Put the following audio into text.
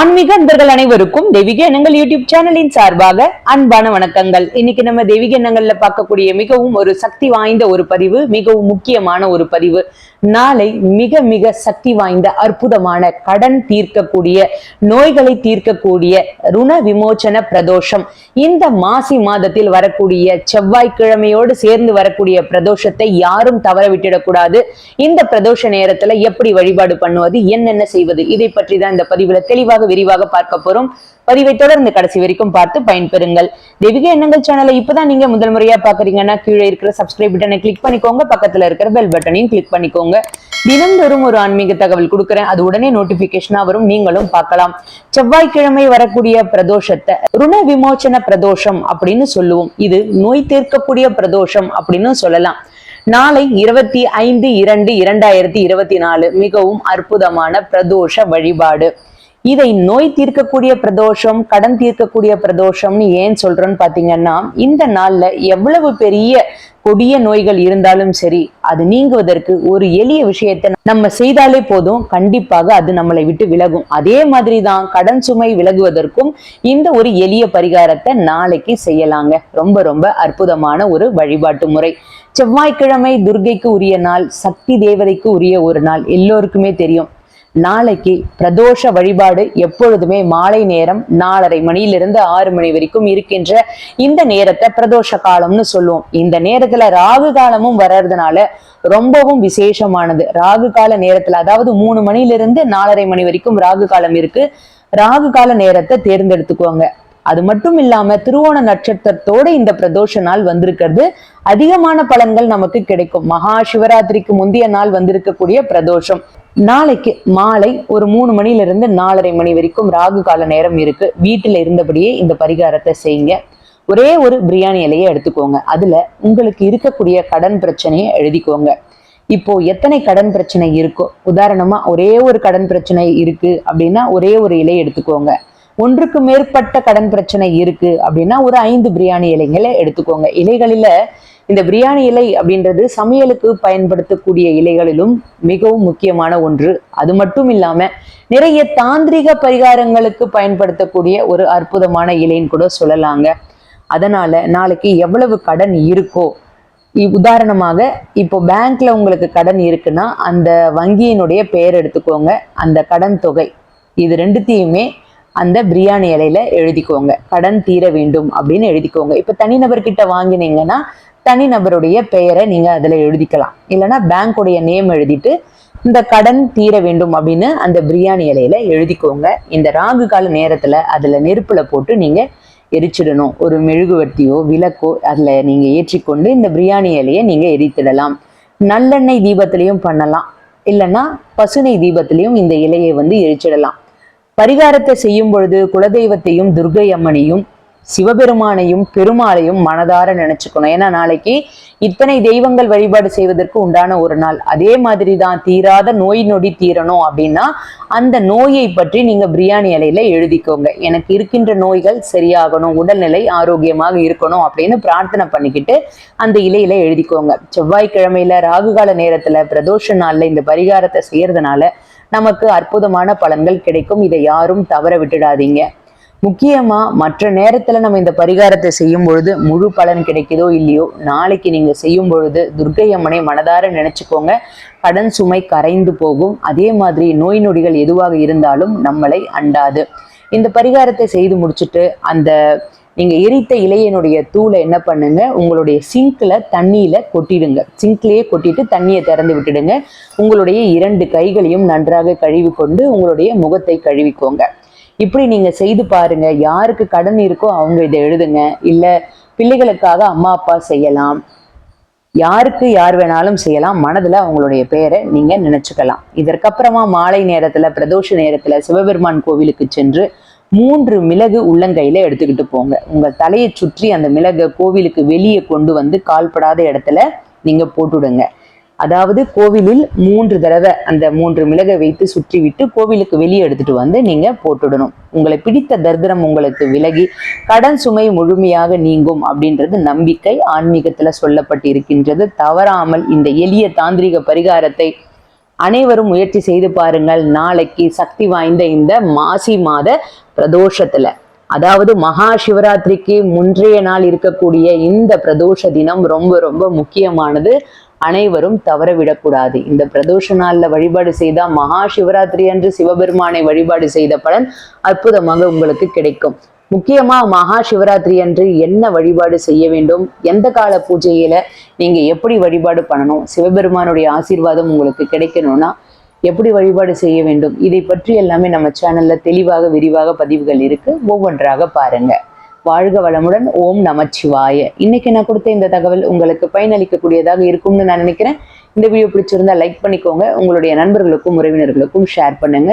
ஆன்மீக அன்பர்கள் அனைவருக்கும் தெய்வீக எண்ணங்கள் யூடியூப் சேனலின் சார்பாக அன்பான வணக்கங்கள். இன்னைக்கு நம்ம தெய்வீக எண்ணங்கள்ல பார்க்கக்கூடிய மிகவும் ஒரு சக்தி வாய்ந்த ஒரு பதிவு மிகவும் முக்கியமான ஒரு பதிவு. நாளை மிக மிக சக்தி வாய்ந்த அற்புதமான கடன் தீர்க்கக்கூடிய நோய்களை தீர்க்கக்கூடிய ருண விமோச்சன பிரதோஷம். இந்த மாசி மாதத்தில் வரக்கூடிய செவ்வாய்க்கிழமையோடு சேர்ந்து வரக்கூடிய பிரதோஷத்தை யாரும் தவற விட்டுடக்கூடாது. இந்த பிரதோஷ நேரத்துல எப்படி வழிபாடு பண்ணுவது என்னென்ன செய்வது இதை பற்றி தான் இந்த பதிவுல தெளிவாக விரிவாக பார்க்க போறோம். பதிவை தொடர்ந்து கடைசி வரைக்கும் பார்த்து பயன்பெறுங்கள். தெய்வீக எண்ணங்கள் சேனலை இப்பதான் நீங்க முதல் முறையா பாக்குறீங்கன்னா கீழே இருக்கிற சப்ஸ்கிரைப் பட்டனை கிளிக் பண்ணிக்கோங்க. பக்கத்துல இருக்கிற பெல் பட்டனையும் கிளிக் பண்ணிக்கோங்க. தினந்தோறும் ஒரு ஆன்மீக தகவல் கொடுக்குறேன். அது உடனே நோட்டிபிகேஷனா வரும். நீங்களும் பார்க்கலாம். செவ்வாய்க்கிழமை வரக்கூடிய பிரதோஷத்தை ருண விமோச்சன பிரதோஷம் அப்படின்னு சொல்லுவோம். இது நோய் தீர்க்கக்கூடிய பிரதோஷம் அப்படின்னு சொல்லலாம். நாளை இருபத்தி ஐந்து இரண்டு இரண்டாயிரத்தி இருபத்தி நாலு மிகவும் அற்புதமான பிரதோஷ வழிபாடு. இதை நோய் தீர்க்கக்கூடிய பிரதோஷம் கடன் தீர்க்கக்கூடிய பிரதோஷம்னு ஏன் சொல்றோம்னு பாத்தீங்கன்னா இந்த நாள்ல எவ்வளவு பெரிய கொடிய நோய்கள் இருந்தாலும் சரி அது நீங்குவதற்கு ஒரு எளிய விஷயத்தை நம்ம செய்தாலே போதும். கண்டிப்பாக அது நம்மளை விட்டு விலகும். அதே மாதிரி தான் கடன் சுமை விலகுவதற்கும் இந்த ஒரு எளிய பரிகாரத்தை நாளைக்கு செய்யலாங்க. ரொம்ப ரொம்ப அற்புதமான ஒரு வழிபாட்டு முறை. செவ்வாய்க்கிழமை துர்கைக்கு உரிய நாள் சக்தி தேவதைக்கு உரிய ஒரு நாள் எல்லோருக்குமே தெரியும். நாளைக்கு பிரதோஷ வழிபாடு எப்பொழுதுமே மாலை நேரம் நாலரை மணியிலிருந்து ஆறு மணி வரைக்கும் இருக்கின்ற இந்த நேரத்தை பிரதோஷ காலம்னு சொல்லுவோம். இந்த நேரத்துல ராகு காலமும் வர்றதுனால ரொம்பவும் விசேஷமானது. ராகு கால நேரத்துல அதாவது மூணு மணியிலிருந்து நாலரை மணி வரைக்கும் ராகு காலம் இருக்கு. ராகு கால நேரத்தை தேர்ந்தெடுத்துக்குவாங்க அது மட்டும் இல்லாம திருவோண நட்சத்திரத்தோட இந்த பிரதோஷ நாள் வந்திருக்கிறது. அதிகமான பலன்கள் நமக்கு கிடைக்கும். மகா சிவராத்திரிக்கு முந்தைய நாள் வந்திருக்கக்கூடிய பிரதோஷம். நாளைக்கு மாலை ஒரு மூணு மணில இருந்து நாலரை மணி வரைக்கும் ராகு கால நேரம் இருக்கு. வீட்டுல இருந்தபடியே இந்த பரிகாரத்தை செய்யுங்க. ஒரே ஒரு பிரியாணி இலையை எடுத்துக்கோங்க. அதுல உங்களுக்கு இருக்கக்கூடிய கடன் பிரச்சனையை எழுதிக்கோங்க. இப்போ எத்தனை கடன் பிரச்சனை இருக்கோ உதாரணமா ஒரே ஒரு கடன் பிரச்சனை இருக்கு அப்படின்னா ஒரே ஒரு இலை எடுத்துக்கோங்க. ஒன்றுக்கு மேற்பட்ட கடன் பிரச்சனை இருக்கு அப்படின்னா ஒரு ஐந்து பிரியாணி இலைகளை எடுத்துக்கோங்க. இலைகளில இந்த பிரியாணி இலை அப்படின்றது சமையலுக்கு பயன்படுத்தக்கூடிய இலைகளிலும் மிகவும் முக்கியமான ஒன்று. அது மட்டும் இல்லாம நிறைய தாந்திரிக பரிகாரங்களுக்கு பயன்படுத்தக்கூடிய ஒரு அற்புதமான இலைன்னு கூட சொல்லலாங்க. அதனால நாளைக்கு எவ்வளவு கடன் இருக்கோ இ- உதாரணமாக இப்போ பேங்க்ல உங்களுக்கு கடன் இருக்குன்னா அந்த வங்கியினுடைய பெயர் எடுத்துக்கோங்க. அந்த கடன் தொகை. இது ரெண்டுத்தையுமே அந்த பிரியாணி இலையில எழுதிக்கோங்க. கடன் தீர வேண்டும் அப்படின்னு எழுதிக்கோங்க. இப்போ தனிநபர்கிட்ட வாங்கினீங்கன்னா தனிநபருடைய பெயரை நீங்க அதுல எழுதிக்கலாம். இல்லைன்னா பேங்க்குடைய நேம் எழுதிட்டு இந்த கடன் தீர வேண்டும் அப்படின்னு அந்த பிரியாணி இலையில எழுதிக்கோங்க. இந்த ராகு கால நேரத்துல அதுல நெருப்புல போட்டு நீங்க எரிச்சிடணும். ஒரு மெழுகுவர்த்தியோ விளக்கோ அதுல நீங்க ஏற்றிக்கொண்டு இந்த பிரியாணி இலையை நீங்க எரித்திடலாம். நல்லெண்ணெய் தீபத்திலையும் பண்ணலாம். இல்லைன்னா பசுனை தீபத்திலையும் இந்த இலையை வந்து எரிச்சிடலாம். பரிகாரத்தை செய்யும் பொழுது குலதெய்வத்தையும் துர்கை அம்மனையும் சிவபெருமானையும் பெருமாளையும் மனதார நினைச்சுக்கணும். ஏன்னா நாளைக்கு இத்தனை தெய்வங்கள் வழிபாடு செய்வதற்கு உண்டான ஒரு நாள். அதே மாதிரி தான் தீராத நோய் நொடி தீரணும் அப்படின்னா அந்த நோயை பற்றி நீங்க பிரியாணி இலையில எழுதிக்கோங்க. எனக்கு இருக்கின்ற நோய்கள் சரியாகணும் உடல்நிலை ஆரோக்கியமாக இருக்கணும் அப்படின்னு பிரார்த்தனை பண்ணிக்கிட்டு அந்த இலையில எழுதிக்கோங்க. செவ்வாய்க்கிழமையில ராகுகால நேரத்துல பிரதோஷ நாள்ல இந்த பரிகாரத்தை செய்யறதுனால நமக்கு அற்புதமான பலன்கள் கிடைக்கும். இதை யாரும் தவற விட்டுடாதீங்க. முக்கியமா மற்ற நேரத்துல நம்ம இந்த பரிகாரத்தை செய்யும் பொழுது முழு பலன் கிடைக்குதோ இல்லையோ நாளைக்கு நீங்க செய்யும் பொழுது துர்க்கை அம்மனை மனதார நினைச்சுக்கோங்க. கடன் சுமை கரைந்து போகும். அதே மாதிரி நோய் நொடிகள் எதுவாக இருந்தாலும் நம்மளை அண்டாது. இந்த பரிகாரத்தை செய்து முடிச்சுட்டு அந்த நீங்க எரித்த இலையினுடைய தூளை என்ன பண்ணுங்க? உங்களுடைய சிங்க்ல தண்ணியில கொட்டிடுங்க. சிங்க்லயே கொட்டிட்டு தண்ணியை திறந்து விட்டுடுங்க. உங்களுடைய இரண்டு கைகளையும் நன்றாக கழுவி கொண்டு உங்களுடைய முகத்தை கழுவிக்கோங்க. இப்படி நீங்க செய்து பாருங்க. யாருக்கு கடன் இருக்கோ அவங்க இதை எழுதுங்க. இல்ல பிள்ளைகளுக்காக அம்மா அப்பா செய்யலாம். யாருக்கு யார் வேணாலும் செய்யலாம். மனதுல அவங்களுடைய பெயரை நீங்க நினைச்சுக்கலாம். இதற்கப்புறமா மாலை நேரத்துல பிரதோஷ நேரத்துல சிவபெருமான் கோவிலுக்கு சென்று மூன்று மிளகு உள்ளங்கையில எடுத்துக்கிட்டு போங்க. உங்க தலையை சுற்றி அந்த மிளகை கோவிலுக்கு வெளியே கொண்டு வந்து கால்படாத இடத்துல நீங்க போட்டுடுங்க. அதாவது கோவிலில் மூன்று தடவை அந்த மூன்று மிளகை வைத்து சுற்றி விட்டு கோவிலுக்கு வெளியே எடுத்துட்டு வந்து நீங்க போட்டுடணும். உங்களை பிடித்த தரித்திரம் உங்களுக்கு விலகி கடன் சுமை முழுமையாக நீங்கும் அப்படின்றது நம்பிக்கை ஆன்மீகத்துல சொல்லப்பட்டு இருக்கின்றது தவறாமல் இந்த எளிய தாந்திரிக பரிகாரத்தை அனைவரும் முயற்சி செய்து பாருங்கள். நாளைக்கு சக்தி வாய்ந்த இந்த மாசி மாத பிரதோஷத்துல. அதாவது மகா சிவராத்திரிக்கு முன்றைய நாள் இருக்கக்கூடிய இந்த பிரதோஷ தினம் ரொம்ப ரொம்ப முக்கியமானது. அனைவரும் தவற விடக்கூடாது. இந்த பிரதோஷ நாள்ல வழிபாடு செய்தால் மகா சிவராத்திரி அன்று சிவபெருமானை வழிபாடு செய்த பலன் அற்புதமாக உங்களுக்கு கிடைக்கும். முக்கியமா மகா சிவராத்திரி அன்று என்ன வழிபாடு செய்ய வேண்டும்? எந்த கால பூஜையில நீங்க எப்படி வழிபாடு பண்ணணும்? சிவபெருமானுடைய ஆசீர்வாதம் உங்களுக்கு கிடைக்கணும்னா எப்படி வழிபாடு செய்ய வேண்டும்? இதை பற்றி எல்லாமே நம்ம சேனல்ல தெளிவாக விரிவாக பதிவுகள் இருக்கு. ஒவ்வொன்றாக பாருங்க. வாழ்க வளமுடன். ஓம் நமச்சிவாய. இன்னைக்கு நான் கொடுத்த இந்த தகவல் உங்களுக்கு பயனளிக்கக்கூடியதாக இருக்கும்னு நான் நினைக்கிறேன். இந்த வீடியோ பிடிச்சிருந்தா லைக் பண்ணிக்கோங்க. உங்களுடைய நண்பர்களுக்கும் உறவினர்களுக்கும் ஷேர் பண்ணுங்க.